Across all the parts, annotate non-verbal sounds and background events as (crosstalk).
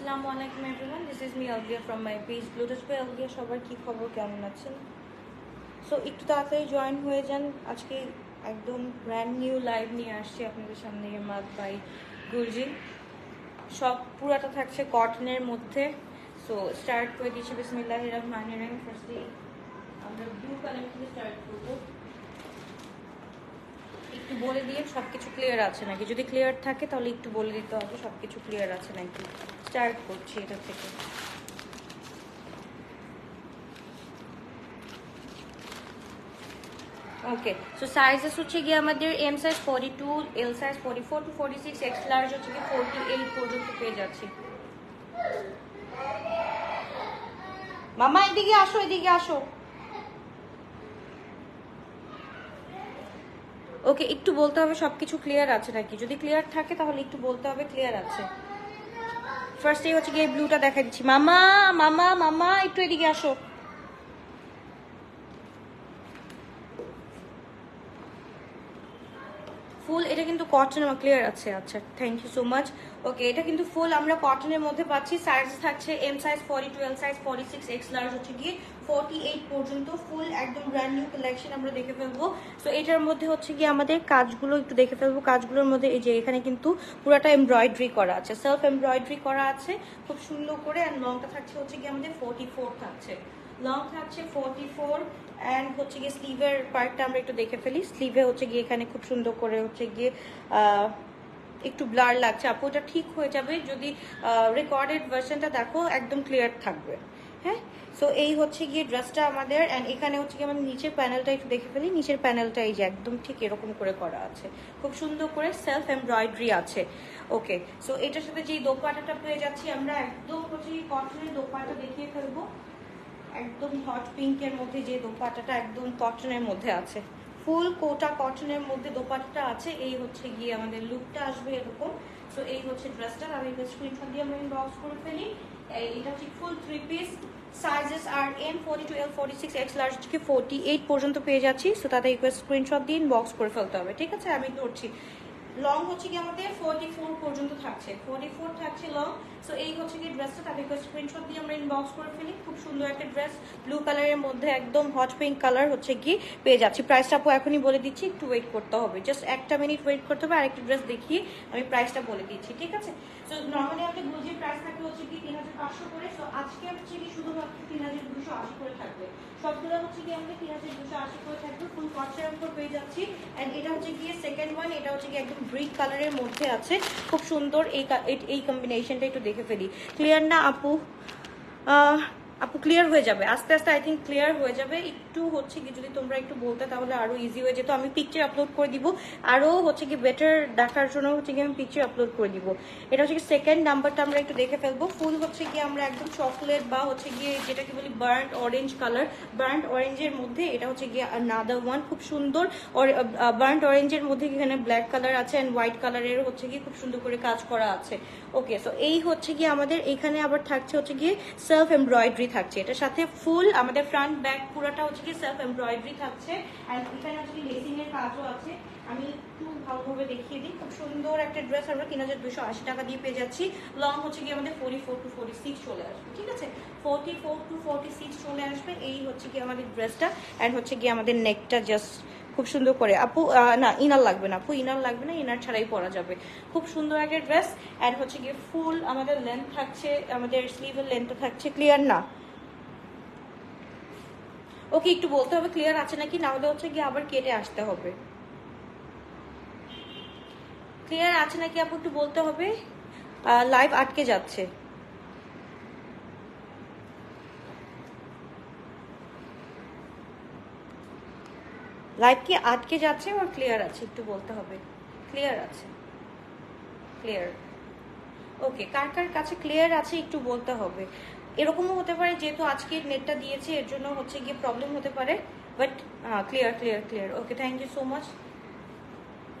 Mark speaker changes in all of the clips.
Speaker 1: আসসালামু আলাইকুম everyone this is me Albia from my page Bluetooth pay Albia সবার কী খবর, কেমন আছেন? সো একটু তাড়াতাড়ি জয়েন হয়ে যান। আজকে একদম ব্র্যান্ড নিউ লাইভ নিয়ে আসছি আপনাদের সামনে মাদ বাই গুরজি সব পুরাটা থাকছে কটনের মধ্যে। সো স্টার্ট করে দিচ্ছি বিসমিল্লাহ রহমান রহিম। ফার্স্টলি আমরা ব্লু কালার থেকে স্টার্ট করব। একটু বলে দিয়ে সব কিছু ক্লিয়ার আছে নাকি? যদি ক্লিয়ার থাকে, তাহলে একটু বলে দিতে হবে সব কিছু ক্লিয়ার আছে নাকি? স্টার্ট করছি এটা থেকে। ওকে সো সাইজেস হচ্ছে গিয়ে আমাদের M size forty two L size forty four to forty six X large হচ্ছে গিয়ে ফোরটি এইট পর্যন্ত পেয়ে যাচ্ছি। মামা, এদিকে আসো এদিকে আসো। ওকে একটু বলতে হবে সব কিছু ক্লিয়ার আছে নাকি? যদি ক্লিয়ার থাকে তাহলে একটু বলতে হবে ক্লিয়ার আছে। ফার্স্টে হচ্ছে গিয়ে ব্লুটা দেখা দিচ্ছি। মামা মামা মামা, একটু এদিকে আসো। ফুল এটা কিন্তু কটন ক্লিয়ার আছে। আচ্ছা thank you so much okay এটা কিন্তু ফুল আমরা কটনের মধ্যে পাচ্ছি। সাইজ থাকছে M size forty two L size forty six X large হচ্ছে গিয়ে ফর্টি এইট পর্যন্ত ফুল একদম ব্র্যান্ড নিউ কালেকশন আমরা দেখে ফেলব। সো এটার মধ্যে হচ্ছে গিয়ে আমাদের কাজগুলো একটু দেখে ফেলব। কাজগুলোর মধ্যে এই যে এখানে কিন্তু পুরাটা এমব্রয়ডারি করা আছে। সেলফ এমব্রয়ডারি করা আছে, খুব সুন্দর করে। অ্যান্ড লংটা থাকছে হচ্ছে গিয়ে আমাদের ফোর্টি ফোর থাকছে। লং থাকছে ফোর্টি ফোর অ্যান্ড হচ্ছে গিয়ে স্লিভের পার্টটা আমরা একটু দেখে ফেলি। স্লিভে হচ্ছে গিয়ে এখানে খুব সুন্দর করে হচ্ছে গিয়ে একটু ব্লার লাগছে। আপু, ওটা ঠিক হয়ে যাবে। যদি রেকর্ডেড ভার্সনটা দেখো, একদম ক্লিয়ার থাকবে। হ্যাঁ? সো এই হচ্ছে গিয়ে ড্রেসটা আমাদের অ্যান্ড এখানে হচ্ছে গিয়ে আমাদের নিচের প্যানেলটা একটু দেখে ফেলি। নিচের প্যানেলটা এই যে একদম ঠিক এরকম করে করা আছে। খুব সুন্দর করে সেলফ এমব্রয়ডারি আছে। ওকে সো এটার সাথে যেই দোপাটাটা পেয়ে যাচ্ছি, আমরা একদম হচ্ছে কটনের দোপাটা দেখিয়ে ফেলব। একদম হট পিঙ্কের মধ্যে যে দোপাটাটা একদম কটনের মধ্যে আছে। ফুল কোটা কটনের মধ্যে দোপাটাটা আছে। এই হচ্ছে গিয়ে আমাদের লুকটা আসবে এরকম। সো এই হচ্ছে ড্রেসটা আমি স্ক্রিনশট দিয়ে আমি বক্স করে ফেলি। এটা হচ্ছে ফুল থ্রি পিস সাইজেস আর M forty two L forty six X large থেকে ফোর্টি এইট পর্যন্ত পেয়ে যাচ্ছি। সো তাতে স্ক্রিনশট দিন বক্স করে ফেলতে হবে। ঠিক আছে? আমি করছি লং হচ্ছে কি আমাদের ফোর্টি ফোর পর্যন্ত থাকছে। ফোর্টি ফোর থাকছে লং সো এই হচ্ছে কি ড্রেসটা তাদের স্ক্রিনশট দিয়ে আমরা ইনবক্স করে ফেলি। খুব সুন্দর একটা ড্রেস ব্লু কালারের মধ্যে একদম হট পিঙ্ক কালার হচ্ছে কি পেয়ে যাচ্ছি। প্রাইসটা আপু এখনই বলে দিচ্ছি, একটু ওয়েট করতে হবে। জাস্ট একটা মিনিট ওয়েট করতে হবে, আরেকটা ড্রেস দেখিয়ে আমি প্রাইসটা বলে দিচ্ছি, ঠিক আছে? সো নর্মালি আমাদের গুজির প্রাইস থাকে হচ্ছে কি তিন হাজার পাঁচশো করে সো আজকে হচ্ছে কি শুধুমাত্র তিন হাজার দুশো আশি করে থাকবে। সবগুলো হচ্ছে কি আমাদের তিন হাজার দুশো আশি করে থাকবে ফুল কটসের উপর পেয়ে যাচ্ছি। অ্যান্ড এটা হচ্ছে গিয়ে সেকেন্ড ওয়ান এটা হচ্ছে কি একদম ব্রিক কালারের মধ্যে আছে। খুব সুন্দর এই এই- কম্বিনেশনটা একটু দেখে ফেলি। ক্লিয়ার না আপু? আপু ক্লিয়ার হয়ে যাবে আস্তে আস্তে আই থিঙ্ক ক্লিয়ার হয়ে যাবে একটু হচ্ছে কি যদি তোমরা একটু বলতে তাহলে আরও ইজি হয়ে যেত আমি পিকচার আপলোড করে দিব আরও হচ্ছে কি বেটার দেখার জন্য হচ্ছে কি আমি পিকচার আপলোড করে দিব এটা হচ্ছে কি সেকেন্ড নাম্বারটা আমরা একটু দেখে ফেলব ফুল হচ্ছে কি আমরা একদম চকলেট বা হচ্ছে গিয়ে যেটাকে বলি বার্ন্ট অরেঞ্জ কালার বার্ন্ট অরেঞ্জের মধ্যে এটা হচ্ছে গিয়ে নাদার ওয়ান খুব সুন্দর বার্ন্ট অরেঞ্জের মধ্যে এখানে ব্ল্যাক কালার আছে অ্যান্ড হোয়াইট কালারের হচ্ছে গিয়ে খুব সুন্দর করে কাজ করা আছে ওকে সো এই হচ্ছে গিয়ে আমাদের এখানে আবার থাকছে হচ্ছে গিয়ে সেলফ এমব্রয়ডারি থাকছে। এটার সাথে ফুল, আমাদের ফ্রন্ট ব্যাক পুরোটা হচ্ছে কি সেলফ এমব্রয়ডারি থাকছে। অ্যান্ড এখানে হচ্ছে কি লেসিং কাজও আছে। আমি একটু ভালোভাবে দেখিয়ে দিই। খুব সুন্দর একটা ড্রেস আমরা তিন হাজার দুশো আশি টাকা দিয়ে পেয়ে যাচ্ছি। লং হচ্ছে গিয়ে আমাদের forty four to forty six চলে আসবে, ঠিক আছে? Forty four to forty six চলে আসবে। এই হচ্ছে গিয়ে আমাদের ড্রেসটা অ্যান্ড হচ্ছে গিয়ে আমাদের নেকটা জাস্ট খুব সুন্দর করে। আপু না, ইনার লাগবে না। আপু, ইনার লাগবে না, ইনার ছাড়াই পরা যাবে। খুব সুন্দর একটা ড্রেস অ্যান্ড হচ্ছে গিয়ে ফুল আমাদের লেন্থ থাকছে, আমাদের স্লিভের লেন্থটা থাকছে ক্লিয়ার না? ওকে, একটু বলতে হবে ক্লিয়ার আছে নাকি? না হলে হচ্ছে গিয়ে আবার কেটে আসতে হবে। ক্লিয়ার আছে নাকি? আপু, একটু বলতে হবে। লাইভ আটকে যাচ্ছে। লাইভ কি আটকে যাচ্ছে ওর ক্লিয়ার আছে? একটু বলতে হবে। ক্লিয়ার আছে। ক্লিয়ার ওকে কার কার কাছে ক্লিয়ার আছে একটু বলতে হবে। এরকমও হতে পারে, যেহেতু আজকে নেটটা দিয়েছে, এর জন্য হচ্ছে গিয়ে প্রবলেম হতে পারে। But clear clear clear okay thank you so much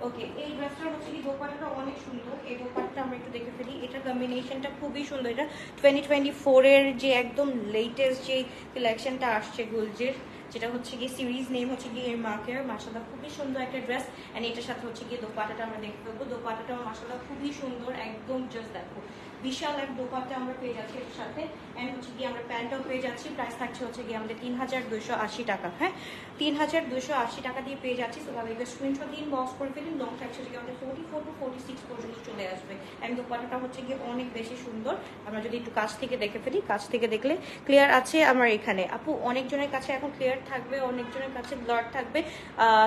Speaker 1: okay এই ড্রেসটা হচ্ছে কি দোপাট্টাটা অনেক সুন্দর। এই দোপাট্টা আমরা একটু দেখে ফেলি। এটা কম্বিনেশনটা খুবই সুন্দর। এটা টোয়েন্টি টোয়েন্টি ফোরের যে একদম লেটেস্ট যে কালেকশনটা আসছে গুলজের যেটা হচ্ছে গিয়ে সিরিজ নেম হচ্ছে গিয়ে মার্কের মাসাল্লাহ খুবই সুন্দর একটা ড্রেস অ্যান্ড এটার সাথে হচ্ছে গিয়ে দোপাটাটা আমরা দেখতে পাবো দোপাটাটা মাসাল্লাহ খুবই সুন্দর, একদম জাস্ট দেখো। বিশাল এক দোপাট্টা আমরা পেয়ে যাচ্ছি এর সাথে। অ্যান্ড হচ্ছে গিয়ে আমরা প্যান্টও পেয়ে যাচ্ছি। প্রাইস থাকছে হচ্ছে গিয়ে আমাদের তিন হাজার দুশো আশি টাকা হ্যাঁ? তিন হাজার দুশো আশি টাকা দিয়ে পেয়ে যাচ্ছি। তো তাদেরকে স্ক্রিনশট দিন বক্স করে ফেলুন। লং থাকছে হচ্ছে গিয়ে আমাদের forty four to forty six পর্যন্ত চলে আসবে। অ্যান্ড দোপাট্টাটা হচ্ছে গিয়ে অনেক বেশি সুন্দর। আমরা যদি একটু কাছ থেকে দেখে ফেলি, কাছ থেকে দেখলে ক্লিয়ার আছে আমার এখানে। আপু, অনেকজনের কাছে এখন ক্লিয়ার থাকবে, অনেকজনের কাছে ব্লার থাকবে।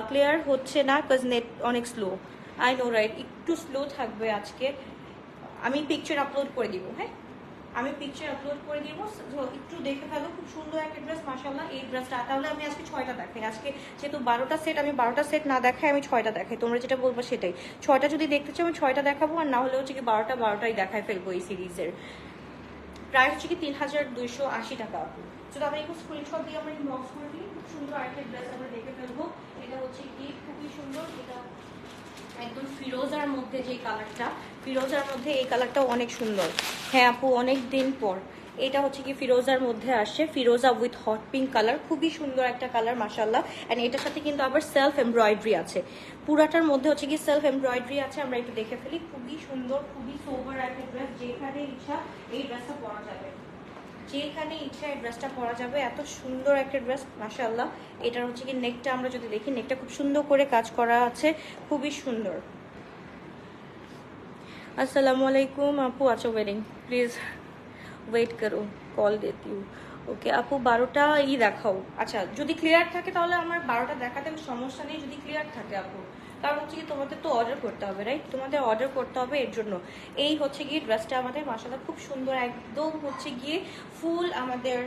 Speaker 1: ক্লিয়ার হচ্ছে না বিকজ নেট অনেক স্লো আই নো রাইট একটু স্লো থাকবে আজকে। আমি পিকচার আপলোড করে দিব হ্যাঁ? আমি পিকচার আপলোড করে দিব একটু দেখে ফেলো খুব সুন্দর একটা ড্রেস মাসাল্লাহ এই ড্রেসটা তাহলে আমি আজকে ছয়টা দেখাই। আজকে যেহেতু বারোটা সেট আমি বারোটা সেট না দেখাই, আমি ছয়টা দেখাই। তোমরা যেটা বলব সেটাই। ছয়টা যদি দেখতে চাও, আমি ছয়টা দেখাবো, আর না হলে হচ্ছে কি বারোটা, বারোটাই দেখায় ফেলব এই সিরিজের প্রাইস হচ্ছে কি তিন হাজার দুইশো আশি টাকা। তো তাদের একটু স্ক্রিনশট দিয়ে আমরা ইনবক্স করে দিই, খুব সুন্দর আরেকটা ড্রেস আমরা দেখে ফেলব। এটা হচ্ছে কি খুবই সুন্দর, এটা একদম ফিরোজার মধ্যে যে কালারটা ফিরোজার মধ্যে এই কালারটা অনেক সুন্দর। হ্যাঁ আপু, অনেক দিন পর। এটা হচ্ছে কি ফিরোজার মধ্যে আসছে, ফিরোজা উইথ হট পিঙ্ক কালার খুবই সুন্দর একটা কালার মাসাল্লাহ অ্যান্ড এটার সাথে কিন্তু আবার সেলফ এমব্রয়ডারি আছে। পুরাটার মধ্যে হচ্ছে কি সেলফ এমব্রয়ডারি আছে, আমরা একটু দেখে ফেলি। খুবই সুন্দর, খুবই সোভার একটা ড্রেস যেখানে ইচ্ছা এই ড্রেসটা পরা যাবে। যেখানে ইচ্ছা এই ড্রেসটা পরা যাবে, এত সুন্দর একটা ড্রেস মাসাল্লাহ এটার হচ্ছে কি নেকটা আমরা যদি দেখি নেকটা খুব সুন্দর করে কাজ করা আছে, খুবই সুন্দর। আসসালামু আলাইকুম আপু আছো ওয়েডিং প্লিজ ওয়েট করো কল দেতি ওকে আপু বারোটা ই দেখাও আচ্ছা যদি ক্লিয়ার থাকে তাহলে আমার বারোটা দেখাতে সমস্যা নেই যদি ক্লিয়ার থাকে আপু কারণ হচ্ছে কি তোমাদের তো অর্ডার করতে হবে রাইট তোমাদের অর্ডার করতে হবে এর জন্য। এই হচ্ছে গিয়ে ড্রেসটা আমাদের মাসাটা খুব সুন্দর একদম হচ্ছে গিয়ে ফুল আমাদের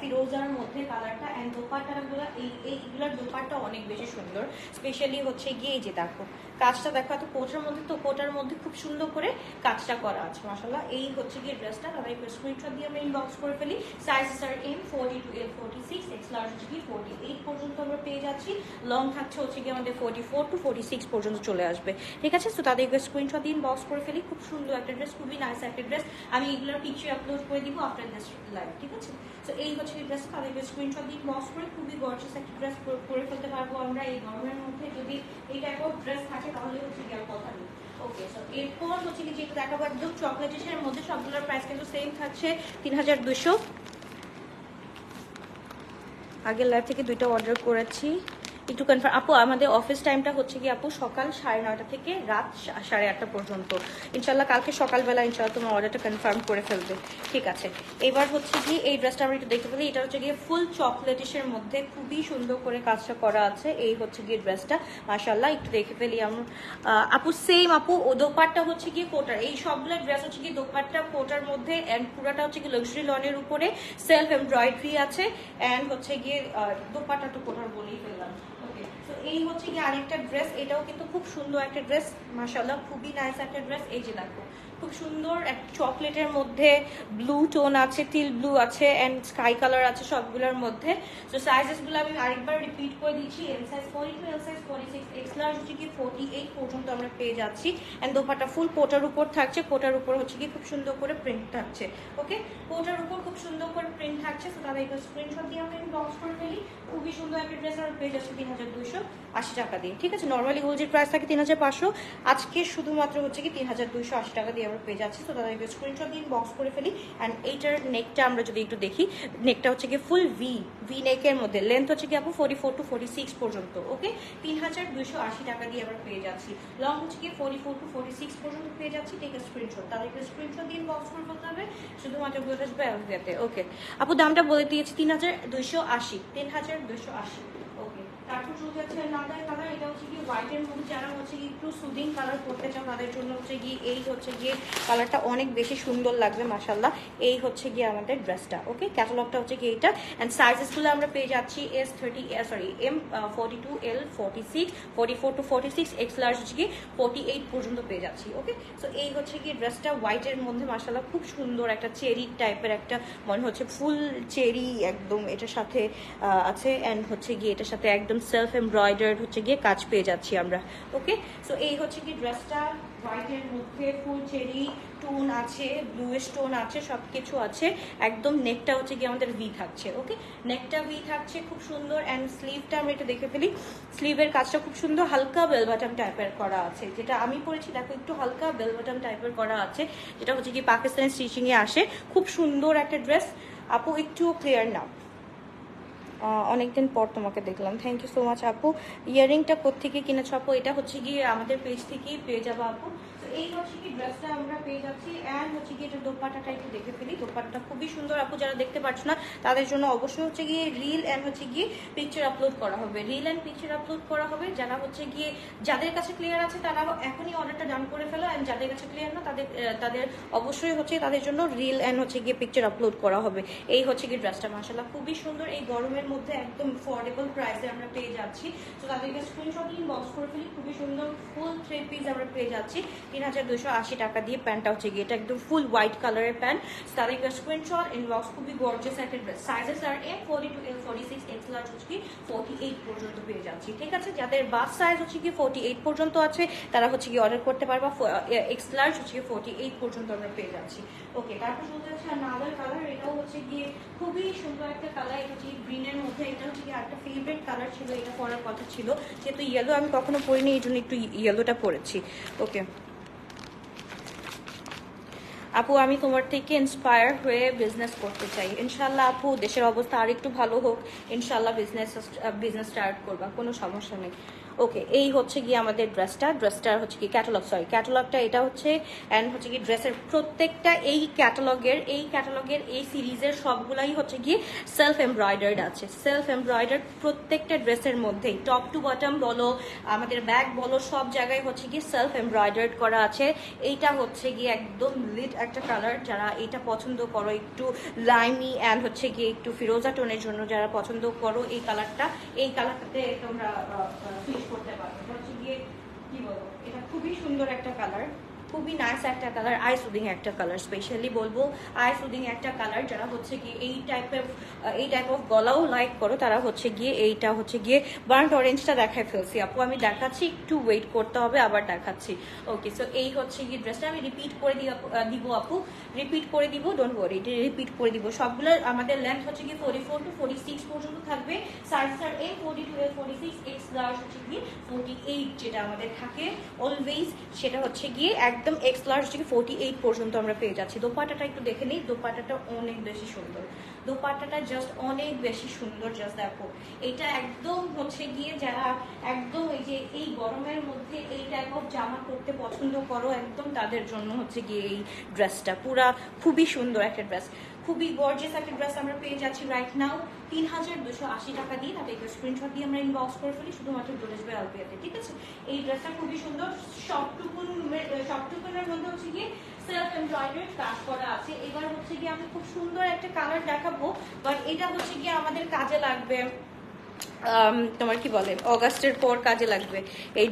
Speaker 1: ফিরোজার মধ্যে কালারটা অ্যান্ড দোপাট্টাগুলো এই এইগুলোর দোপাট্টা অনেক বেশি সুন্দর। স্পেশালি হচ্ছে গিয়ে এই যে দেখো, কাজটা দেখো, এত কোটার মধ্যে তো, কোটার মধ্যে খুব সুন্দর করে কাজটা করা আছে মাসাল্লাহ এই হচ্ছে গিয়ে ড্রেসটা তারা একটু স্ক্রিনশট দিয়ে আমরা ইনবক্স করে ফেলি। Size sir M forty two L forty six X large গিয়ে ফোর্টি এইট পর্যন্ত আমরা পেয়ে যাচ্ছি। লং থাকছে হচ্ছে গিয়ে আমাদের forty four to forty six পর্যন্ত চলে আসবে। ঠিক আছে? তো তাদেরকে স্ক্রিনশট দিন বক্স করে ফেলি। খুব সুন্দর একটা ড্রেস খুবই নাইস একটা ড্রেস আমি এগুলোর পিকচার আপলোড করে দিব আফটার দিস লাইভ ঠিক আছে? তো এই হচ্ছে এই ড্রেস তাদেরকে স্ক্রিনশট দিন বক্স করে খুবই গর্জিয়াস একটা ড্রেস করে ফেলতে পারব আমরা এই গরমের মধ্যে। যদি এই টাইপ অফ ড্রেস থাকে, তাহলে হচ্ছে গিয়ে কথা নেই। ওকে সো হচ্ছে কি মধ্যে। সবগুলোর প্রাইস কিন্তু সেম তিন হাজার দুশো আগের লাইভ থেকে দুইটা অর্ডার করেছি। একটু কনফার্ম আপু আমাদের অফিস টাইমটা হচ্ছে কি আপু সকাল সাড়ে নয়টা থেকে রাত সাড়ে আটটা পর্যন্ত। ইনশাল্লাহ কালকে সকালবেলা ইনশাল্লাহ তোমার অর্ডারটা কনফার্ম করে ফেলবে। ঠিক আছে। এবার হচ্ছে কি এই ড্রেসটা আমরা একটু দেখতে পেলি এটা হচ্ছে গিয়ে ফুল চকলেটিসের মধ্যে খুবই সুন্দর করে কাজটা করা আছে এই হচ্ছে গিয়ে ড্রেসটা মাশাল্লাহ একটু দেখে ফেলি আমরা। আপু সেম আপু ও দোপাট্টা হচ্ছে গিয়ে কোটার এই সবগুলো ড্রেস হচ্ছে গিয়ে দোপাট্টা কোটার মধ্যে অ্যান্ড পুরাটা হচ্ছে গিয়ে লাক্সারি লনের উপরে সেলফ এমব্রয়ডারি আছে অ্যান্ড হচ্ছে গিয়ে আহ, দোপাট্টা তো কোটার বলেই ফেললাম। এই হচ্ছে গিয়ে আরেকটা ড্রেস এটাও কিন্তু খুব সুন্দর একটা ড্রেস মাসাল্লাহ খুবই নাইস একটা ড্রেস এই যে দেখো। খুব সুন্দর এক চকলেটের মধ্যে ব্লু টোন আছে তিল ব্লু আছে অ্যান্ড স্কাই কালার আছে সবগুলোর মধ্যে। তো সাইজেসগুলো আমি আরেকবার রিপিট করে দিচ্ছি। L size forty two L size forty six X large হচ্ছে কি ফোর্টি এইট পর্যন্ত আমরা পেয়ে যাচ্ছি। অ্যান্ড দোপাটা ফুল কোটার উপর থাকছে। কোটার উপর হচ্ছে কি খুব সুন্দর করে প্রিন্ট থাকছে। ওকে কোটার উপর খুব সুন্দর করে প্রিন্ট থাকছে। তো তাদের একটা স্ক্রিনশট দিয়ে আমরা বক্স করে ফেলি। খুবই সুন্দর একটা ড্রেস আমরা পেয়ে যাচ্ছি তিন হাজার দুশো আশি টাকা দিয়ে। ঠিক আছে? নর্মালি হোলজের প্রাইস থাকে তিন হাজার পাঁচশো। আজকে শুধুমাত্র হচ্ছে কি তিন হাজার দুইশো আশি টাকা দিয়ে আমরা পেয়ে যাচ্ছি। তো তাদেরকে স্ক্রিনশট দিয়ে বক্স করে ফেলি। অ্যান্ড এইটার নেকটা আমরা যদি একটু দেখি নেকটা হচ্ছে কি ফুল ভি ভি নেকের মধ্যে। লেন্থ হচ্ছে কি আপু forty four to forty six পর্যন্ত ওকে তিন হাজার দুইশো আশি টাকা দিয়ে আমরা পেয়ে যাচ্ছি। লং হচ্ছে কি forty four to forty six পর্যন্ত পেয়ে যাচ্ছি। টেক স্ক্রিনশট তাদেরকে স্ক্রিনশট দিয়ে বক্স করে ফেলতে হবে। শুধুমাত্র বলে আসবে ওকে আপু, দামটা বলে দিয়েছি তিন হাজার দুইশো আশি, তিন হাজার দুইশো আশি। তারপর চলে যাচ্ছে লাদার কালার এটা হচ্ছে কি হোয়াইটের মধ্যে যারা হচ্ছে কি একটু সুদিং কালার করতে চাও, তাদের জন্য হচ্ছে গিয়ে এই হচ্ছে গিয়ে কালারটা অনেক বেশি সুন্দর লাগবে মাসাল্লাহ এই হচ্ছে গিয়ে আমাদের ড্রেসটা ওকে ক্যাটালগটা হচ্ছে কি এইটা অ্যান্ড সাইজেসগুলো আমরা পেয়ে যাচ্ছি S thirty sorry M forty two L forty six forty four to forty six X large হচ্ছে কি ফোর্টি এইট পর্যন্ত পেয়ে যাচ্ছি ওকে সো এই হচ্ছে কি ড্রেসটা হোয়াইটের মধ্যে মাসাল্লাহ খুব সুন্দর একটা চেরি টাইপের একটা, মনে হচ্ছে ফুল চেরি একদম এটার সাথে আছে। অ্যান্ড হচ্ছে গিয়ে এটার সাথে একদম সেলফ এমব্রয়ডার্ড হচ্ছে গিয়ে কাজ পেয়ে যাচ্ছি আমরা ওকে সো এই হচ্ছে কি ড্রেসটা হোয়াইটের মধ্যে ফুল চেরি টোন আছে ব্লু স্টোন আছে সব কিছু আছে, একদম নেকটা হচ্ছে গিয়ে আমাদের ভি থাকছে ওকে নেকটা ভি থাকছে, খুব সুন্দর অ্যান্ড স্লিভটা আমরা একটু দেখে ফেলি। স্লিভের কাজটা খুব সুন্দর, হালকা বেল বাটন টাইপের করা আছে, যেটা আমি পরেছি, দেখো একটু হালকা বেল বাটন টাইপের করা আছে, যেটা হচ্ছে কি পাকিস্তানি স্টিচিংয়ে আসে। খুব সুন্দর একটা ড্রেস আপু, একটুও ক্লিয়ার না। অনেকদিন পর তোমাকে দেখলাম। থ্যাংক ইউ সো মাচ আপু। ইয়ারিংটা কোথেকে কিনেছো, আপু? এটা হচ্ছে গিয়ে আমাদের পেজ থেকেই পেয়ে যাব, আপু। এই হচ্ছে কি ড্রেসটা আমরা পেয়ে যাচ্ছি অ্যান্ড হচ্ছে কি এটা দোপাটাটা একটু দেখে ফেলি। দোপাটাটা খুবই সুন্দর। আপু যারা দেখতে পাচ্ছ না, তাদের জন্য অবশ্যই হচ্ছে গিয়ে রিল অ্যান্ড হচ্ছে গিয়ে পিকচার আপলোড করা হবে। রিল অ্যান্ড পিকচার আপলোড করা হবে। যারা হচ্ছে গিয়ে, যাদের কাছে ক্লিয়ার আছে, তারা এখনই অর্ডারটা ডান করে ফেলো। অ্যান্ড যাদের কাছে ক্লিয়ার না, তাদের তাদের অবশ্যই হচ্ছে তাদের জন্য রিল অ্যান্ড হচ্ছে গিয়ে পিকচার আপলোড করা হবে। এই হচ্ছে গিয়ে ড্রেসটা মাসাল্লাহ খুবই সুন্দর। এই গরমের মধ্যে একদম অ্যাফোর্ডেবল প্রাইসে আমরা পেয়ে যাচ্ছি। তো তাদেরকে স্ক্রিনশট ইনবক্স করে ফেলি। খুবই সুন্দর ফুল থ্রি পিস আমরা পেয়ে যাচ্ছি। তিন হাজার দুশো আশি টাকা দিয়ে প্যান্টটা হচ্ছে গিয়ে, এটা একদম ফুল হোয়াইট কালারের প্যান্ট। তাদেরকে স্ক্রিনশট ইনবক্স খুবই গর্জিয়াস একটা dress sizes are M forty two L forty six X large হচ্ছে কি ফোর্টি এইট পর্যন্ত পেয়ে যাচ্ছি, ঠিক আছে? যাদের বাস সাইজ হচ্ছে কি ফোর্টি এইট পর্যন্ত আছে, তারা হচ্ছে কি অর্ডার করতে পারবা। এক্স লার্জ হচ্ছে কি ফোর্টি এইট পর্যন্ত আমরা পেয়ে যাচ্ছি। ওকে তারপর চলতে যাচ্ছে নাদার কালার এটাও হচ্ছে গিয়ে খুবই সুন্দর একটা কালার এটা হচ্ছে গ্রিনের মধ্যে, এটা হচ্ছে গিয়ে একটা ফেভারিট কালার ছিল, এটা পরার কথা ছিল। যেহেতু ইয়েলো আমি কখনো পরিনি, এই জন্য একটু ইয়েলোটা পরেছি। ওকে আপু, আমি তোমার থেকে ইন্সপায়ার হয়ে বিজনেস করতে চাই। ইনশাল্লাহ আপু, দেশের অবস্থা আর একটু ভালো হোক ইনশাল্লাহ বিজনেস বিজনেস স্টার্ট করবা, কোনো সমস্যা নেই। ওকে এই হচ্ছে গিয়ে আমাদের ড্রেসটা ড্রেসটা হচ্ছে কি ক্যাটালগ সরি ক্যাটালগটা এটা হচ্ছে অ্যান্ড হচ্ছে কি ড্রেসের প্রত্যেকটা এই ক্যাটালগের এই ক্যাটালগের এই সিরিজের সবগুলাই হচ্ছে গিয়ে সেলফ এমব্রয়ডার্ড আছে। সেলফ এমব্রয়ডার্ড প্রত্যেকটা ড্রেসের মধ্যেই। টপ টু বটম বলো, আমাদের ব্যাগ বলো, সব জায়গায় হচ্ছে গিয়ে সেলফ এমব্রয়ডার্ড করা আছে। এইটা হচ্ছে গিয়ে একদম লিট একটা কালার যারা এটা পছন্দ করো একটু লাইমি অ্যান্ড হচ্ছে গিয়ে একটু ফিরোজা টোনের জন্য যারা পছন্দ করো, এই কালারটা এই কালারটাতে তোমরা করতে পারো এটা হচ্ছে গিয়ে কি বলব? এটা খুবই সুন্দর একটা কালার খুবই নাইস একটা কালার আই সুদিং একটা কালার স্পেশালি বলব আই সুদিং একটা কালার যারা হচ্ছে গিয়ে এই টাইপের এই টাইপ অফ গলাও লাইক করো, তারা হচ্ছে গিয়ে এইটা হচ্ছে গিয়ে বার্ন্ট অরেঞ্জটা দেখায় ফেলছি। আপু, আমি দেখাচ্ছি, একটু ওয়েট করতে হবে, আবার দেখাচ্ছি। ওকে সো এই হচ্ছে গিয়ে ড্রেসটা আমি রিপিট করে দিব আপু। রিপিট করে দিব ডোন্ট ওয়ারি এটা রিপিট করে দিব। সবগুলো আমাদের লেন্থ হচ্ছে গিয়ে forty four to forty six পর্যন্ত থাকবে। Size star A forty two A forty six X large হচ্ছে গিয়ে ফোর্টি এইট যেটা আমাদের থাকে অলওয়েজ সেটা হচ্ছে গিয়ে একদম এক্স লার্জ থেকে ফোর্টি এইট পর্যন্ত আমরা পেয়ে যাচ্ছি। দোপাটাটা একটু দেখে নিই। দোপাটাটা অনেক বেশি সুন্দর। দোপাটাটা জাস্ট অনেক বেশি সুন্দর জাস্ট দেখো। এটা একদম হচ্ছে গিয়ে যারা একদম এই যে এই গরমের মধ্যে এই টাইপ অফ জামা পরতে পছন্দ করো, একদম তাদের জন্য হচ্ছে গিয়ে এই ড্রেসটা পুরা খুবই সুন্দর একটা ড্রেস খুবই গর্জিয়াস একটা ড্রেস আমরা পেয়ে যাচ্ছি রাইট নাও তিন হাজার দুশো আশি টাকা দিয়ে তাদেরকে স্ক্রিনশট দিয়ে আমরা ইনবক্স করে ফেলি, শুধুমাত্র ডোলেজ বাই আলপিয়াতে ঠিক আছে? এই ড্রেসটা খুবই সুন্দর। সবটুকুন সবটুকুনের মধ্যে হচ্ছে গিয়ে এবার হচ্ছে গিয়ে আমি খুব সুন্দর একটা কালার দেখাবো বাট এটা হচ্ছে গিয়ে আমাদের কাজে লাগবে তোমার কি বলে, অগাস্টের পর কাজে লাগবে এই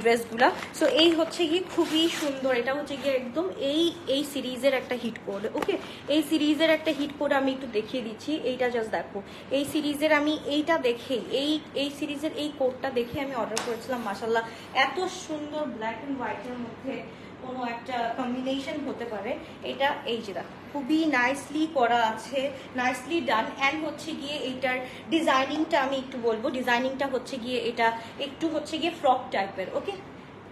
Speaker 1: সো এই হচ্ছে গিয়ে খুবই সুন্দর, এটা হচ্ছে গিয়ে একদম এই এই সিরিজের একটা হিট কোড ওকে এই সিরিজের একটা হিট কোড আমি একটু দেখিয়ে দিচ্ছি, এইটা জাস্ট দেখো। এই সিরিজের আমি এইটা দেখে এই এই সিরিজের এই কোডটা দেখে আমি অর্ডার করেছিলাম মাসাল্লাহ এত সুন্দর ব্ল্যাক অ্যান্ড হোয়াইটের মধ্যে কোনো একটা কম্বিনেশন হতে পারে, এটা এই যে দেখো, খুবই নাইসলি করা আছে নাইসলি ডান অ্যান্ড হচ্ছে গিয়ে এইটার ডিজাইনিংটা আমি একটু বলব ডিজাইনিংটা হচ্ছে গিয়ে এটা একটু হচ্ছে গিয়ে ফ্রক টাইপের ওকে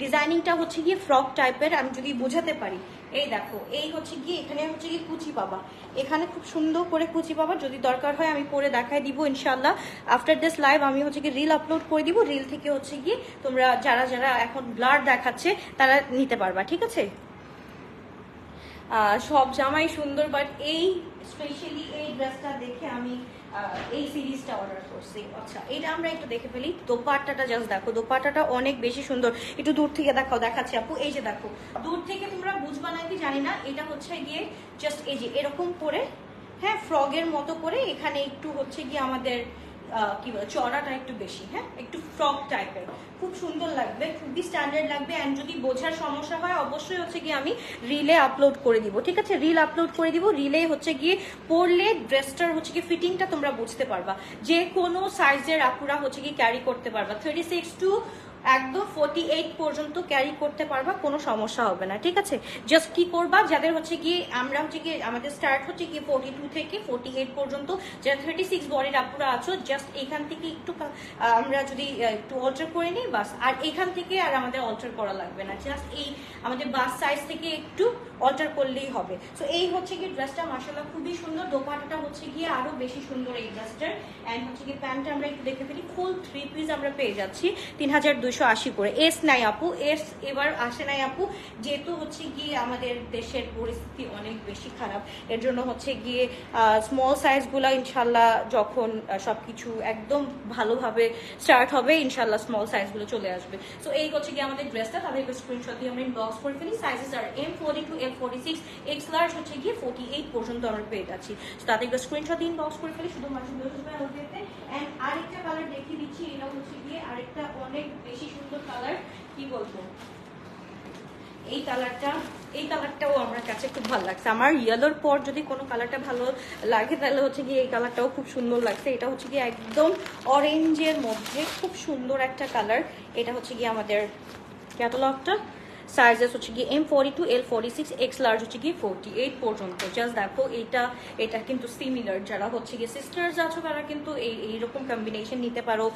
Speaker 1: ডিজাইনিংটা হচ্ছে গিয়ে ফ্রক টাইপের, আমি যদি বোঝাতে পারি। এই দেখো, এই হচ্ছে গিয়ে, এখানে হচ্ছে গিয়ে কুচি পাবা। এখানে খুব সুন্দর করে কুচি পাবা। যদি দরকার হয় আমি পরে দেখাই দিব ইনশাল্লাহ আফটার দিস লাইভ আমি হচ্ছে গিয়ে রিল আপলোড করে দিব। রিল থেকে হচ্ছে গিয়ে তোমরা যারা যারা এখন ব্লার দেখাচ্ছে, তারা নিতে পারবা, ঠিক আছে? সব জামাই সুন্দর বাট এই স্পেশালি এই ড্রেসটা দেখে আমি এই সিরিজটা অর্ডার করছি। আচ্ছা এটা আমরা একটু দেখে ফেলি। দোপাট্টাটা জাস্ট দেখো, দোপাট্টাটা অনেক বেশি সুন্দর। একটু দূর থেকে দেখাও, দেখাচ্ছি আপু। এই যে দেখো, দূর থেকে তোমরা বুঝবা নাকি জানি না, এটা হচ্ছে গিয়ে জাস্ট এই যে এরকম করে হ্যাঁ ফ্রগের মতো করে এখানে একটু হচ্ছে গিয়ে আমাদের কি বলে, চড়াটা একটু বেশি হ্যাঁ? একটু ফ্রক টাইপের খুব সুন্দর লাগবে, খুবই স্ট্যান্ডার্ড লাগবে অ্যান্ড যদি বোঝার সমস্যা হয়, অবশ্যই হচ্ছে গিয়ে আমি রিলে আপলোড করে দিব, ঠিক আছে? রিল আপলোড করে দিব রিলে হচ্ছে গিয়ে পরলে ড্রেসটার হচ্ছে গিয়ে ফিটিংটা তোমরা বুঝতে পারবা। যে কোনো সাইজের আপুরা হচ্ছে গিয়ে ক্যারি করতে পারবা। থার্টি সিক্স টু একদম ফোর্টি এইট পর্যন্ত ক্যারি করতে পারবা, কোনো সমস্যা হবে না, ঠিক আছে? জাস্ট কি করবা? যাদের হচ্ছে গিয়ে, আমরা হচ্ছে গিয়ে, আমাদের স্টার্ট হচ্ছে গিয়ে ফোর্টি টু থেকে ফোর্টি এইট পর্যন্ত, যারা থার্টি সিক্স বডির আপুরা আছো জাস্ট এখান থেকে একটু আমরা যদি একটু অল্টার করে নিই, বাস। আর এখান থেকে আর আমাদের অল্টার করা লাগবে না। জাস্ট এই আমাদের বাস সাইজ থেকে একটু অল্টার করলেই হবে। সো এই হচ্ছে গিয়ে ড্রেসটা মাসাল্লাহ খুবই সুন্দর। দোপাটাটা হচ্ছে গিয়ে আরও বেশি সুন্দর এই ড্রেসটার অ্যান্ড হচ্ছে গিয়ে প্যান্টটা আমরা একটু দেখে ফেলি। ফুল থ্রি পিস আমরা পেয়ে যাচ্ছি। তিন হাজার দুইশো আশি করে। এস নাই আপু, এস এবার আসে নাই আপু। যেহেতু হচ্ছে গিয়ে আমাদের দেশের পরিস্থিতি অনেক বেশি খারাপ, এর জন্য হচ্ছে গিয়ে স্মল সাইজগুলো ইনশাল্লাহ যখন সবকিছু একদম ভালোভাবে স্টার্ট হবে ইনশাল্লাহ স্মল সাইজগুলো চলে আসবে। সো এই হচ্ছে গিয়ে আমাদের ড্রেসটা তাদেরকে স্ক্রিনশট দিয়ে আমরা ইনবক্স করে ফেলি। Sizes are M forty two M এই কালারটাও আমার কাছে খুব ভালো লাগছে। আমার ইয়েলোর পর যদি কোনো কালারটা ভালো লাগে, তাহলে হচ্ছে গিয়ে এই কালারটাও খুব সুন্দর লাগছে। এটা হচ্ছে গিয়ে একদম অরেঞ্জের মধ্যে খুব সুন্দর একটা কালার এটা হচ্ছে গিয়ে আমাদের ক্যাটালগটা সাইজেস হচ্ছে গিয়ে M forty two L forty six X large হচ্ছে গিয়ে ফোর্টি এইট পর্যন্ত। জাস্ট দেখো এটা এটা কিন্তু সিমিলার যারা হচ্ছে গিয়ে সিস্টার্স আছো, তারা কিন্তু এই, এইরকম কম্বিনেশন নিতে পারো।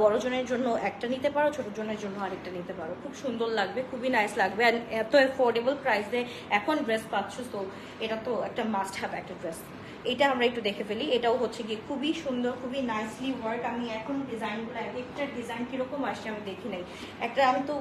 Speaker 1: বড়জনের জন্য একটা নিতে পারো, ছোট জনের জন্য আরেকটা নিতে পারো। খুব সুন্দর লাগবে, খুবই নাইস লাগবে। এত অ্যাফোর্ডেবল প্রাইসে এখন ড্রেস পাচ্ছ তো এটা তো একটা মাস্ট হ্যাভ একটা ড্রেস এটা আমরা একটু দেখে ফেলি। এটাও হচ্ছে গিয়ে খুবই সুন্দর, খুবই নাইসলি ওয়ার্ক আমি এখন ডিজাইনগুলো এক একটা ডিজাইন কীরকম আসছে আমি দেখি নাই। একটা আমি তো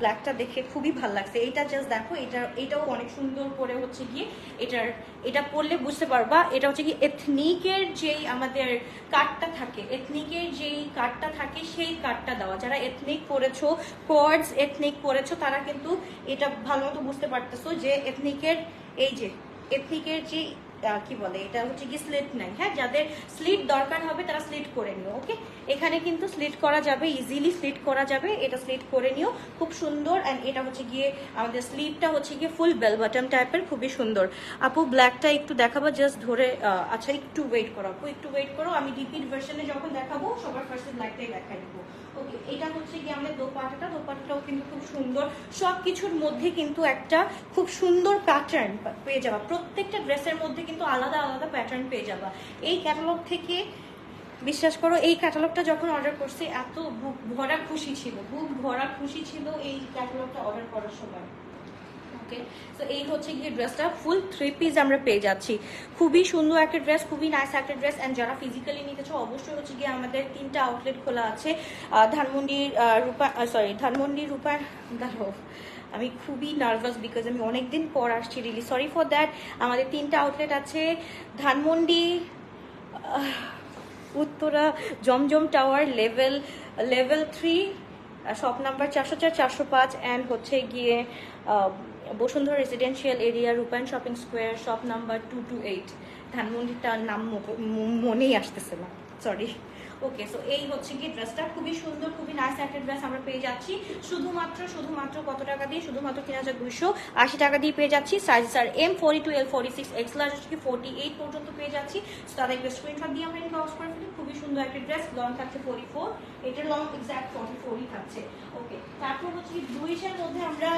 Speaker 1: ব্ল্যাকটা দেখে খুবই ভালো লাগছে। এটা জাস্ট দেখো, এটা, এটাও অনেক সুন্দর করে হচ্ছে গিয়ে এটার, এটা পরলে বুঝতে পারবা, এটা হচ্ছে কি এথনিকের যেই আমাদের কার্ডটা থাকে এথনিকের যেই কার্ডটা থাকে, সেই কার্ডটা দেওয়া। যারা এথনিক পড়েছো কোয়ার্ডস এথনিক পড়েছো, তারা কিন্তু এটা ভালো মতো বুঝতে পারতেছো যে এথনিকের এই যে এথনিকের যে কি বলে, এটা হচ্ছে কি স্লিট নাই হ্যাঁ যাদের স্লিট দরকার হবে তারা স্লিট করে নিও ওকে এখানে কিন্তু স্লিট করা যাবে ইজিলি স্লিট করা যাবে, এটা স্লিট করে নিও। খুব সুন্দর অ্যান্ড এটা হচ্ছে গিয়ে আমাদের স্লিভটা হচ্ছে গিয়ে ফুল বেল বাটম টাইপের খুবই সুন্দর। আপু ব্ল্যাকটা একটু দেখাবো জাস্ট ধরে আচ্ছা একটু ওয়েট করো আপু, একটু ওয়েট করো। আমি রিপিট ভার্সনে যখন দেখাবো, সবার ফার্স্টে ব্ল্যাকটাই দেখাই দিব ওকে এটা হচ্ছে গিয়ে আমাদের দোপাটাটা দোপাটাটাও কিন্তু খুব সুন্দর। সব কিছুর মধ্যে কিন্তু একটা খুব সুন্দর প্যাটার্ন পেয়ে যাবা। প্রত্যেকটা ড্রেসের মধ্যে কিন্তু আলাদা আলাদা প্যাটার্ন পেয়ে যাবা। এই ক্যাটালগ থেকে বিশ্বাস করো, এই ক্যাটালগটা যখন অর্ডার করছি, এত বুক ভরা খুশি ছিল বুক ভরা খুশি ছিল এই ক্যাটালগটা অর্ডার করার সময়। ওকে তো এই হচ্ছে গিয়ে ড্রেসটা ফুল থ্রি পিস আমরা পেয়ে যাচ্ছি। খুবই সুন্দর একটা ড্রেস খুবই নাইস একটা ড্রেস অ্যান্ড যারা ফিজিক্যালি নিতে চাও, অবশ্যই হচ্ছে গিয়ে আমাদের তিনটা আউটলেট খোলা আছে। ধানমন্ডির রূপা সরি ধানমন্ডির রূপার দাঁড়াও আমি খুবই নার্ভাস বিকজ আমি অনেকদিন পর আসছি রিলি সরি ফর দ্যাট আমাদের তিনটা আউটলেট আছে, Dhanmondi Uttara, Zamzam tower level level three shop number চারশো চার, চারশো পাঁচ অ্যান্ড হচ্ছে গিয়ে Bashundhara residential area Rupayan shopping square shop number two two eight ধানমন্ডিটার নাম মনেই আসতেছে না। সরি ওকে সো এই হচ্ছে কি ড্রেসটা খুবই সুন্দর, খুবই নাইস একটা ড্রেস আমরা পেয়ে যাচ্ছি। শুধুমাত্র শুধুমাত্র কত টাকা দিয়ে? শুধুমাত্র তিন হাজার দুইশো আশি টাকা দিয়ে পেয়ে যাচ্ছি। Size sir M forty two L forty six X large হচ্ছে ফোরটি এইট পর্যন্ত পেয়ে যাচ্ছি। সো তাদেরকে স্ক্রিনশট দিয়ে আমরা ইনবক্স করে ফেলি। খুবই সুন্দর একটা ড্রেস লং থাকছে ফোরটি ফোর এটা লং এক্সাক্ট ফোর্টি ফোরই থাকছে। ওকে তারপর হচ্ছে ব্লুইশের মধ্যে আমরা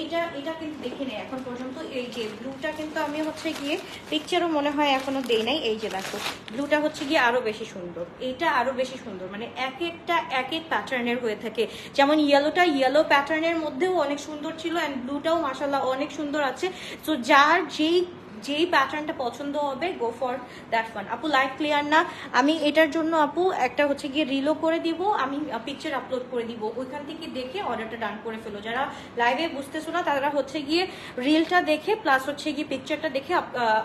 Speaker 1: এইটা এটা কিন্তু দেখি নেই এখন পর্যন্ত। এই যে ব্লুটা কিন্তু আমি হচ্ছে গিয়ে পিকচারও মনে হয় এখনও দেই নাই। এই যে দেখো ব্লুটা হচ্ছে গিয়ে আরও বেশি সুন্দর। এইটা আরও বেশি সুন্দর। মানে এক একটা, এক এক প্যাটার্নের হয়ে থাকে। যেমন ইয়েলোটা ইয়েলো প্যাটার্নের মধ্যেও অনেক সুন্দর ছিল অ্যান্ড ব্লুটাও মাসাল্লাহ অনেক সুন্দর আছে। তো যার যেই যেই প্যাটার্নটা পছন্দ হবে গো ফর দ্যাট ওয়ান আপু লাইভ ক্লিয়ার না? আমি এটার জন্য আপু, একটা হচ্ছে গিয়ে রিলও করে দিব, আমি পিকচার আপলোড করে দিব। ওইখান থেকে দেখে অর্ডারটা ডান করে ফেলো। যারা লাইভে বুঝতেছো না, তারা হচ্ছে গিয়ে রিলটা দেখে প্লাস হচ্ছে গিয়ে পিকচারটা দেখে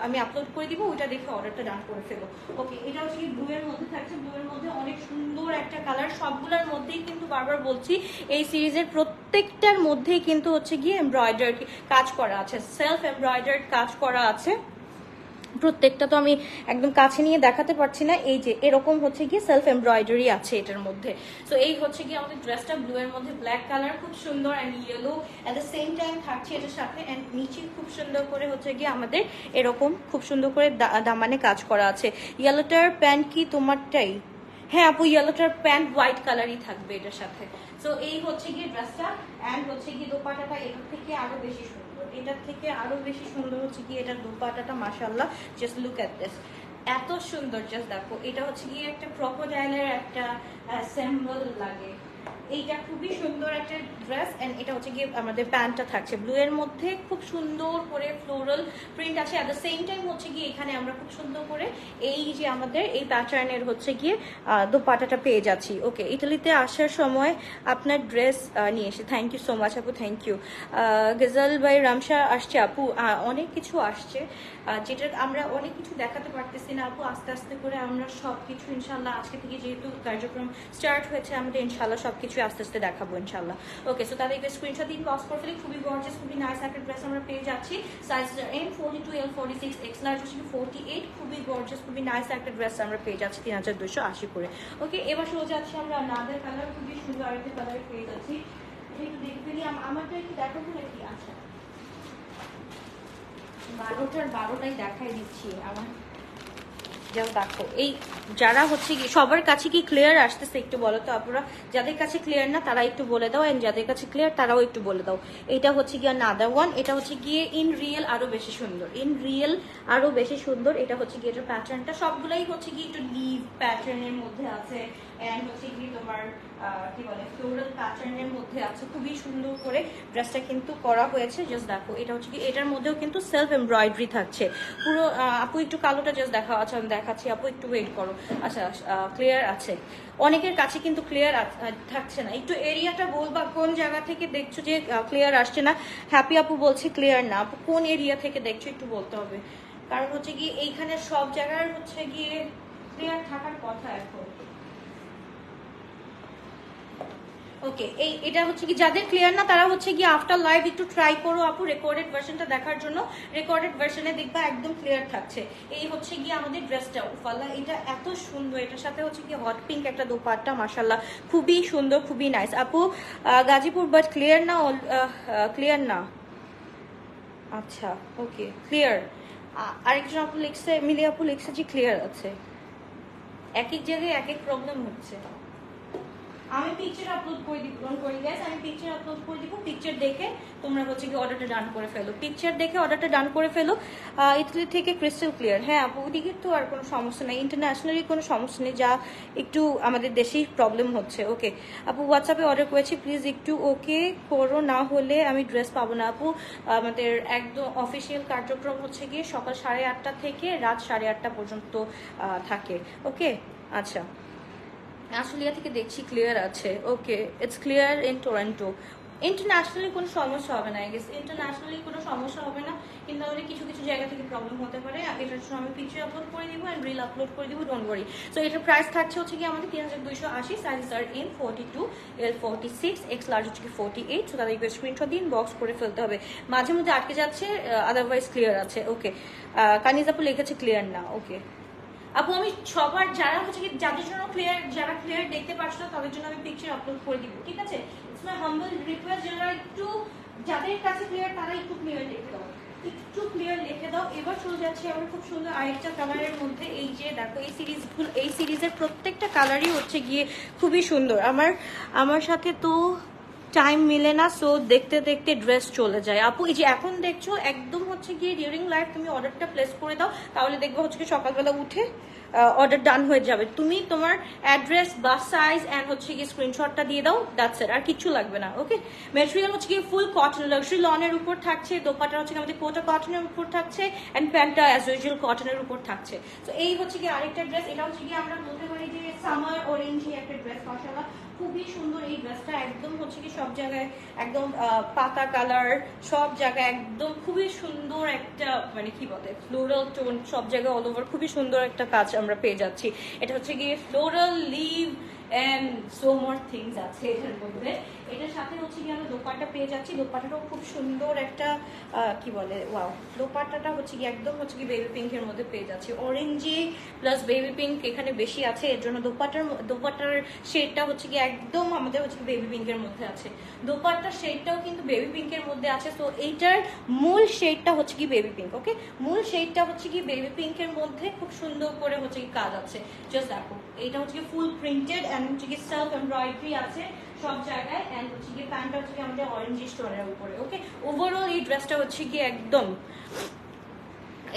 Speaker 1: আমি আপলোড করে দিব, ওইটা দেখে অর্ডারটা ডান করে ফেলো। ওকে এটা হচ্ছে ব্লু এর মধ্যে থাকছে। ব্লু এর মধ্যে অনেক সুন্দর একটা কালার সবগুলোর মধ্যেই কিন্তু বারবার বলছি, এই সিরিজের প্রত্যেকটার মধ্যেই কিন্তু হচ্ছে গিয়ে এমব্রয়ডার কাজ করা আছে সেলফ এমব্রয়ডার্ড কাজ করা আছে। প্রত্যেকটা তো আমি একদম কাছে নিয়ে দেখাতে পারছি না। এই যে, এরকম হচ্ছে গিয়ে সেলফ এমব্রয়ডারি আছে এটার মধ্যে। তো এই হচ্ছে গিয়ে আমাদের ড্রেসটা ব্লু এর মধ্যে ব্ল্যাক কালার খুব সুন্দর and yellow at the same time থাকছে এটার সাথে অ্যান্ড নিচে খুব সুন্দর করে হচ্ছে গিয়ে আমাদের এরকম খুব সুন্দর করে দামানে কাজ করা আছে। ইয়েলোটার প্যান্ট কি তোমারটাই? হ্যাঁ আপু ইয়েলোটার প্যান্ট হোয়াইট কালারই থাকবে এটার সাথে। সো এই হচ্ছে গিয়ে ড্রেসটা অ্যান্ড হচ্ছে গিয়ে দোপাটাটা এটার থেকে আরও বেশি সুন্দর। এটার থেকে আরও বেশি সুন্দর হচ্ছে গিয়ে এটার দোপাটাটা মাসাল্লাহ জাস্ট লুক অ্যাট দিস এত সুন্দর জাস্ট দেখো। এটা হচ্ছে গিয়ে একটা ক্রকোডাইলের একটা সিম্বল লাগে। এইটা খুবই সুন্দর একটা ড্রেস এন্ড এটা হচ্ছে গিয়ে আমাদের প্যান্টটা থাকছে। ব্লু এর মধ্যে খুব সুন্দর করে ফ্লোরাল প্রিন্ট আছে। অ্যাট দ্য সেম টাইম হচ্ছে গিয়ে এখানে আমরা খুব সুন্দর করে এই যে আমাদের এই প্যাটার্নের হচ্ছে গিয়ে দোপাটাটা পেয়ে যাচ্ছি। ওকে ইটালিতে আসার সময় আপনার ড্রেস নিয়ে এসে। থ্যাংক ইউ সো মাচ আপু thank you Ghazal bye Ramsha আসছে আপু অনেক কিছু আসছে। যেটা আমরা অনেক কিছু দেখাতে পারতেছি না আপু আস্তে আস্তে করে আমরা সব কিছু ইনশাল্লাহ আজকে থেকে যেহেতু কার্যক্রম স্টার্ট হয়েছে, আমাদের ইনশাল্লাহ সব কিছু আস্তে আস্তে দেখাবো ইনশাল্লাহ ওকে সো তাদের স্ক্রিনশট দিন বক্স করে ফেলে খুবই গর্জেস খুবই নাইস একটা ড্রেস আমরা পেয়ে যাচ্ছি। Size M forty two L forty six X large হচ্ছে ফোর্টি এইট খুবই গর্জেস খুবই নাইস একটা ড্রেস আমরা পেয়ে যাচ্ছি তিন হাজার দুশো আশি করে। ওকে এবার শুরু যাচ্ছি আমরা নাদের কালার খুবই সুন্দর আরেকটা কালার পেয়ে যাচ্ছি। একটু দেখে ফেলি আম- আমারটা একটু দেখাবো নাকি? আচ্ছা। বারোটার বারোটাই দেখাই দিচ্ছি, আমার যাও, দেখো। এই যারা হচ্ছে কি, সবার কাছে কি ক্লিয়ার আসতেছে একটু বলো তো আপনারা যাদের কাছে ক্লিয়ার না, তারা একটু বলে দাও এন্ড যাদের কাছে ক্লিয়ার তারাও একটু বলে দাও। এটা হচ্ছে গিয়ে নাদার ওয়ান এটা হচ্ছে গিয়ে ইন রিয়েল আরও বেশি সুন্দর। ইন রিয়েল আরও বেশি সুন্দর, এটা হচ্ছে গিয়ে এটার প্যাটার্নটা সবগুলাই হচ্ছে গিয়ে একটু লিভ প্যাটার্নের মধ্যে আছে এন্ড হচ্ছে গিয়ে তোমার কি বলে ফ্লোরাল প্যাটার্নের মধ্যে আছে। খুবই সুন্দর করে ড্রেসটা কিন্তু করা হয়েছে। জাস্ট দেখো, এটা হচ্ছে কি, এটার মধ্যেও কিন্তু সেলফ এমব্রয়ডারি থাকছে। পুরো আপু একটু কালোটা জাস্ট দেখা আচ্ছা আমি দেখাচ্ছি, আপু একটু ওয়েট করো। আচ্ছা ক্লিয়ার আছে। অনেকের কাছে কিন্তু ক্লিয়ার থাকছে না। একটু এরিয়াটা বলবা, কোন জায়গা থেকে দেখছ যে ক্লিয়ার আসছে না? হ্যাপি আপু বলছে ক্লিয়ার না। আপু কোন এরিয়া থেকে দেখছ একটু বলতে হবে। কারণ হচ্ছে গিয়ে এইখানে সব জায়গার হচ্ছে গিয়ে ক্লিয়ার থাকার কথা এখন। ওকে এই এটা হচ্ছে কি, যাদের ক্লিয়ার না, তারা হচ্ছে কি আফটার লাইভ একটু ট্রাই করো আপু রেকর্ডেড ভার্সনটা দেখার জন্য। রেকর্ডেড ভার্সনে দেখবা একদম ক্লিয়ার থাকছে। এই হচ্ছে কি আমাদের ড্রেসটা উফাল্লা, এটা এত সুন্দর, এটার সাথে হচ্ছে কি হট পিঙ্ক একটা দোপাট্টা মাসাল্লাহ খুবই সুন্দর, খুবই নাইস আপু গাজীপুর বাট ক্লিয়ার না ক্লিয়ার না? আচ্ছা ওকে ক্লিয়ার আরেকজন আপু লিখছে, মিলি আপু লিখছে যে ক্লিয়ার আছে। এক এক জায়গায় এক এক প্রবলেম হচ্ছে। আমি পিকচার আপলোড করে দিব করি গ্যাস আমি পিকচার আপলোড করে দিব পিকচার দেখে তোমরা হচ্ছে কি অর্ডারটা ডান করে ফেলো। পিকচার দেখে অর্ডারটা ডান করে ফেলো। ইতালি থেকে ক্রিস্টাল ক্লিয়ার হ্যাঁ আপু, ওদিকে তো আর কোনো সমস্যা নেই। ইন্টারন্যাশনালি কোনো সমস্যা নেই। যা একটু আমাদের দেশেই প্রবলেম হচ্ছে। ওকে আপু হোয়াটসঅ্যাপে অর্ডার করেছি। প্লিজ একটু ওকে করো। না হলে আমি ড্রেস পাবো না, আপু। আমাদের একদম অফিসিয়াল কার্যক্রম হচ্ছে গিয়ে সকাল সাড়ে আটটা থেকে রাত সাড়ে আটটা পর্যন্ত থাকে। ওকে আচ্ছা। আশুলিয়া থেকে দেখছি ক্লিয়ার আছে। Okay it's clear in Toronto internationally কোনো সমস্যা হবে না আই গেস ইন্টারন্যাশনালি কোনো সমস্যা হবে না, কিন্তু আমাদের কিছু কিছু জায়গা থেকে প্রবলেম হতে পারে। এটার জন্য আমি পিকচার আপলোড করে দিব অ্যান্ড রিল আপলোড করে দিব ডোন্ট ওয়ারি সো এটার প্রাইস থাকছে হচ্ছে কি আমাদের তিন হাজার দুইশো আশি size are M forty two L forty six X large হচ্ছে কি ফোর্টি এইট সো তাদেরকে স্ক্রিনশট দিন বক্স করে ফেলতে হবে। মাঝে মধ্যে আটকে যাচ্ছে আদারওয়াইজ ক্লিয়ার আছে। ওকে কানিজ আপু লিখেছে ক্লিয়ার না। ওকে আপু, আমি সবার যারা হচ্ছে কি, যাদের জন্য ক্লিয়ার যারা ক্লিয়ার দেখতে পাচ্ছ না, তাদের জন্য আমি পিকচার আপলোড করে দিব, ঠিক আছে? ইটস মাই হাম্বল রিকোয়েস্ট যারা একটু, যাদের কাছে ক্লিয়ার তারা একটু ক্লিয়ার লিখে দাও। একটু ক্লিয়ার লিখে দাও। এবার চলে যাচ্ছে আমার খুব সুন্দর আরেকটা কালারের মধ্যে। এই যে দেখো, এই সিরিজগুলো এই সিরিজের প্রত্যেকটা কালারই হচ্ছে গিয়ে খুবই সুন্দর। আমার আমার সাথে তো টাইম মিলে না সো দেখতে দেখতে ড্রেস চলে যায়। আপু, এই যে এখন দেখছ, একদম হচ্ছে গিয়ে ডিউরিং লাইফ তুমি অর্ডারটা প্লেস করে দাও, তাহলে দেখবে হচ্ছে কি সকালবেলা উঠে অর্ডার ডান হয়ে যাবে। তুমি তোমার অ্যাড্রেস বা সাইজ অ্যান্ড হচ্ছে গিয়ে স্ক্রিনশটটা দিয়ে দাও দ্যাটস ইট আর কিচ্ছু লাগবে না ওকে মেটেরিয়াল হচ্ছে গিয়ে ফুল কটন লাক্সারি লনের উপর থাকছে দোপাটা হচ্ছে আমাদের কোটা কটনের উপর থাকছে অ্যান্ড প্যান্টটা অ্যাজ ইউজুয়াল কটনের উপর থাকছে। তো এই হচ্ছে গিয়ে আরেকটা ড্রেস এটা হচ্ছে গিয়ে আমরা বলতে পারি যে সামার অরেঞ্জ একটা ড্রেস মশালা খুবই সুন্দর। এই ড্রেসটা একদম হচ্ছে কি সব জায়গায় একদম পাতা কালার সব জায়গায় একদম খুবই সুন্দর একটা মানে কি বলে ফ্লোরাল টোন সব জায়গায় অল ওভার খুবই সুন্দর একটা কাজ আমরা পেয়ে যাচ্ছি। এটা হচ্ছে গিয়ে floral leaf and so more things আছে এটার মধ্যে। এটার সাথে হচ্ছে গিয়ে আমরা দোপাট্টা পেয়ে যাচ্ছি দোপাট্টাটাও খুব সুন্দর একটা কি বলে ওয়াও দোপাট্টাটা হচ্ছে কি একদম হচ্ছে কি বেবি পিঙ্কের মধ্যে পেয়ে যাচ্ছি অরেঞ্জি প্লাস বেবি পিঙ্ক এখানে বেশি আছে এর জন্য দোপাট্টার ম- দোপাট্টার শেডটা হচ্ছে কি একদম আমাদের হচ্ছে বেবি পিঙ্কের মধ্যে আছে দোপাট্টার শেডটাও কিন্তু বেবি পিঙ্কের মধ্যে আছে তো এইটার মূল শেডটা হচ্ছে কি বেবি পিঙ্ক ওকে মূল শেডটা হচ্ছে কি বেবি পিঙ্কের মধ্যে খুব সুন্দর করে হচ্ছে কি কাজ আছে জাস্ট দেখো এইটা হচ্ছে কি ফুল প্রিন্টেড অ্যান্ড হচ্ছে কি সেলফ এমব্রয়ডারি আছে সব জায়গায় অ্যান্ড হচ্ছে গিয়ে প্যান্টটা হচ্ছে গিয়ে আমাদের অরেঞ্জ স্টোনের উপরে ওকে ওভারঅল এই ড্রেসটা হচ্ছে গিয়ে একদম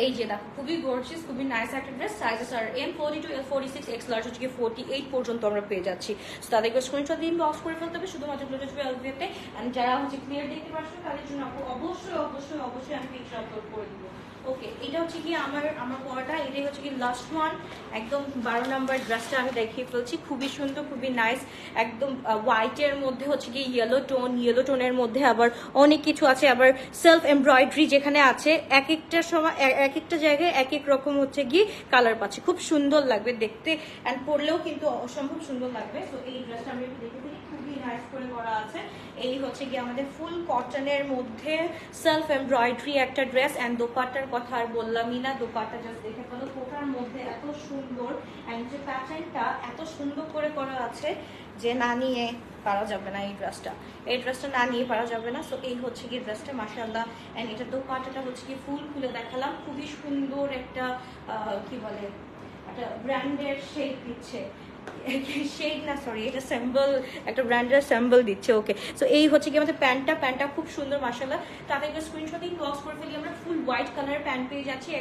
Speaker 1: এই যে দেখো, খুবই গর্জিয়াস খুবই নাইস একটা dress sizes are M forty two L six X large হচ্ছে ফোর্টি এইট পর্যন্ত আমরা পেয়ে যাচ্ছি। তো তাদেরকে স্ক্রিনশট দিন বক্স করে ফেলতে হবে, শুধুমাত্র ব্লুজ এলভিতে অ্যান্ড যারা হচ্ছে ক্লিয়ার দেখতে পাচ্ছ তাদের জন্য অবশ্যই অবশ্যই অবশ্যই আমি পিকচার আপলোড করে দিব। ওকে এটা হচ্ছে কি আমার আমার পড়াটা, এটাই হচ্ছে কি লাস্ট ওয়ান একদম বারো নাম্বার ড্রেসটা আমি দেখিয়ে ফেলছি। খুবই সুন্দর, খুবই নাইস একদম হোয়াইটের মধ্যে হচ্ছে কি ইয়েলো টোন ইয়েলো টোনের মধ্যে আবার অনেক কিছু আছে। আবার সেলফ এমব্রয়ডারি যেখানে আছে, এক একটা সময় এক একটা জায়গায় এক এক রকম হচ্ছে গিয়ে কালার পাচ্ছে। খুব সুন্দর লাগবে দেখতে। অ্যান্ড পরলেও কিন্তু অসম্ভব সুন্দর লাগবে। তো এই ড্রেসটা আমি দেখে ফেলি নাইস করে করা আছে। এই হচ্ছে গিয়ে আমাদের ফুল কটনের মধ্যে সেলফ এমব্রয়ডারি একটা ড্রেস অ্যান্ড দোপাট্টার কথা আর বললামই না। দোপাট্টা জাস্ট দেখে ফেলো। কোটার মধ্যে এত সুন্দর অ্যান্ড যে প্যাটার্নটা এত সুন্দর করে করা আছে যে না নিয়ে পারা যাবে না এই ড্রেসটা এই ড্রেসটা না নিয়ে পারা যাবে না। সো এই হচ্ছে কি ড্রেসটা মাসাল্লাহ অ্যান্ড এটা দোপাট্টাটা হচ্ছে কি ফুল খুলে দেখালাম। খুবই সুন্দর একটা কি বলে? একটা ব্র্যান্ডের শেপ দিচ্ছে। (laughs) না সরি এটা প্যান্টটা খুব সুন্দর হোয়াইট কালারের প্যান্ট পেয়ে যাচ্ছি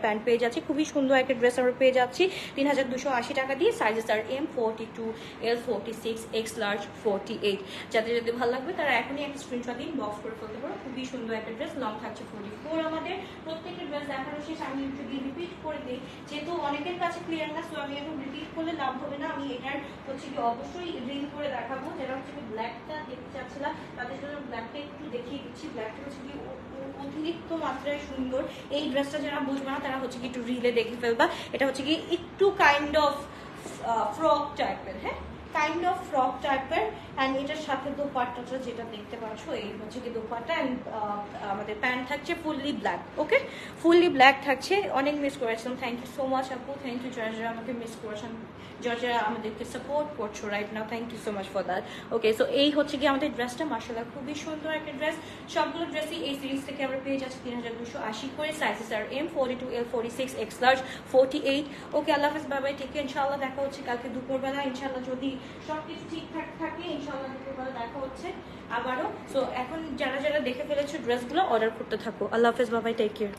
Speaker 1: প্যান্ট পেয়ে খুবই সুন্দর একটা ড্রেস আমরা পেয়ে যাচ্ছি। তিন হাজার দুশো আশি টাকা দিয়ে sizes are M forty two L forty six X large forty eight যাদের যদি ভালো লাগবে, তারা এখনই একটা স্ক্রিনশট দিন বক্স করে ফেলতে পারো। খুবই সুন্দর একটা ড্রেস লং থাকছে ফোরটি ফোর আমাদের। প্রত্যেকটা ড্রেস দেখানো শেষ, আমি যদি রিপিট করে দিই। যেহেতু অনেকের কাছে ক্লিয়ার না সো আমি এখন রিপিট করলে লাভ হবে না। আমি এটার হচ্ছে কি, অবশ্যই রিল করে দেখাবো। যেটা হচ্ছে কি ব্ল্যাকটা দেখতে চাচ্ছিলাম তাদের জন্য ব্ল্যাকটা একটু দেখিয়ে দিচ্ছি। ব্ল্যাকটা হচ্ছে কি অতিরিক্ত মাত্রায় সুন্দর। এই ড্রেসটা যারা বুঝবে না, তারা হচ্ছে কি একটু রিলে দেখে ফেলবা। এটা হচ্ছে কি একটু কাইন্ড অফ ফ্রক টাইপের হ্যাঁ? কাইন্ড অফ ফ্রক টাইপের অ্যান্ড এটার সাথে দোপাট্টাটা যেটা দেখতে পাচ্ছ, এই হচ্ছে কি দোপাট্টা অ্যান্ড আমাদের প্যান্ট থাকছে fully black okay fully black থাকছে, অনেক মিস করেছিলাম থ্যাংক ইউ সো মাচ আপু। থ্যাংক ইউ যারা আমাকে মিস করেছেন যারা আমাদেরকে সাপোর্ট করছ right now thank you so much for that okay so এই হচ্ছে কি আমাদের ড্রেসটা মার্শাল্লাহ খুবই সুন্দর একটা ড্রেস সবগুলো ড্রেসই এই সিরিজ থেকে আমরা পেয়ে যাচ্ছি তিন হাজার দুশো আশি করে। Sizes are M forty two L forty six X large forty eight okay আল্লাহ হাফিজ বাবাই ঠিক ইনশাল্লাহ দেখা হচ্ছে কালকে দুপুরবেলা। ইনশাল্লাহ যদি সব কিছু ঠিকঠাক থাকে দেখা হচ্ছে আবারও। সো এখন যারা যারা দেখে ফেলেছো ড্রেসগুলো অর্ডার করতে থাকো। আল্লাহ হাফেজ, বাবাই টেক কেয়ার